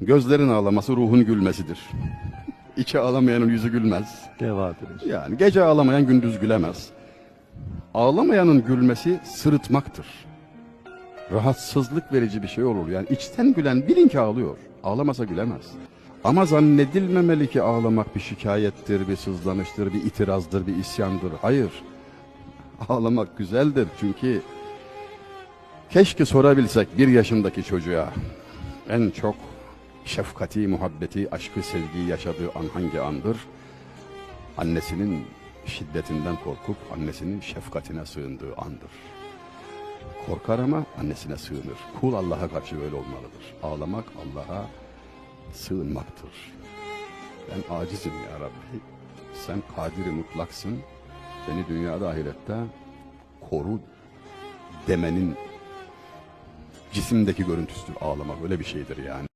Gözlerin ağlaması ruhun gülmesidir. İçi ağlamayanın yüzü gülmez. Devadır. Yani gece ağlamayan gündüz gülemez. Ağlamayanın gülmesi sırıtmaktır. Rahatsızlık verici bir şey olur. Yani içten gülen bilin ki ağlıyor. Ağlamasa gülemez. Ama zannedilmemeli ki ağlamak bir şikayettir, bir sızlanıştır, bir itirazdır, bir isyandır. Hayır. Ağlamak güzeldir çünkü keşke sorabilsek bir yaşındaki çocuğa en çok şefkati, muhabbeti, aşkı, sevgiyi yaşadığı an hangi andır? Annesinin şiddetinden korkup annesinin şefkatine sığındığı andır. Korkar ama annesine sığınır. Kul Allah'a karşı böyle olmalıdır. Ağlamak Allah'a sığınmaktır. Ben acizim ya Rabbi. Sen kadiri mutlaksın. Beni dünyada ahirette koru demenin cisimdeki görüntüsüdür ağlamak. Öyle bir şeydir yani.